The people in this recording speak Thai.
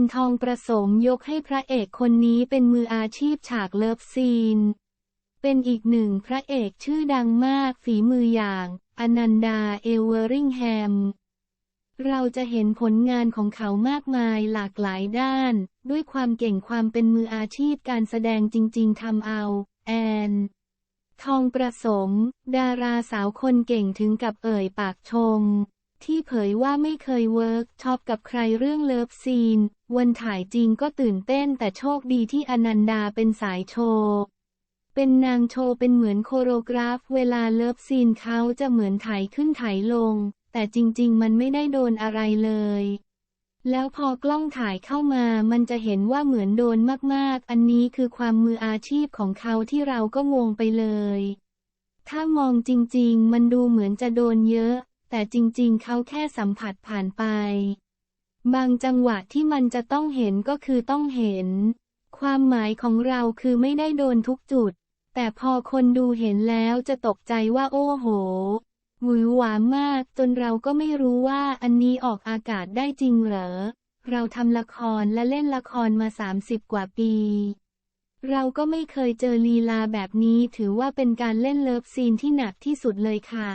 นทองประสมยกให้พระเอกคนนี้เป็นมืออาชีพฉากเลิฟซีน เป็นอีกหนึ่งพระเอกชื่อดังมากฝีมืออย่าง อนันดาเอเวอริงแฮม เราจะเห็นผลงานของเขามากมายหลากหลายด้าน ด้วยความเก่งความเป็นมืออาชีพการแสดงจริง ๆทำเอา แอนทองประสม ดาราสาวคนเก่งถึงกับเอ่ยปากชม ที่เผยว่าไม่เคยเวิร์กช็อปกับใครเรื่องเลิฟซีน วันถ่ายจริงก็ตื่นเต้นแต่โชคดีที่อนันดาเป็นสายโชว์ เป็นนางโชว์เป็นเหมือนโคโรกราฟ เวลาเลิฟซีนเขาจะเหมือนถ่ายขึ้นถ่ายลง แต่จริงๆ มันไม่ได้โดนอะไรเลย แล้วพอกล้องถ่ายเข้ามามันจะเห็นว่าเหมือนโดนมากๆ อันนี้คือความมืออาชีพของเขาที่เราก็งงไปเลย ถ้ามองจริงๆ มันดูเหมือนจะโดนเยอะ แต่จริงๆ เขาแค่สัมผัสผ่านไป บางจังหวะที่มันจะต้องเห็นก็คือต้องเห็น ความหมายของเราคือไม่ได้โดนทุกจุด แต่พอคนดูเห็นแล้วจะตกใจว่าโอ้โหหวือหวามากจนเราก็ไม่รู้ว่าอันนี้ออกอากาศได้จริงเหรอ เราทำละครและเล่นละครมา 30 กว่าปี เราก็ไม่เคยเจอลีลาแบบนี้ถือว่าเป็นการเล่นเลิฟซีนที่หนักที่สุดเลยค่ะ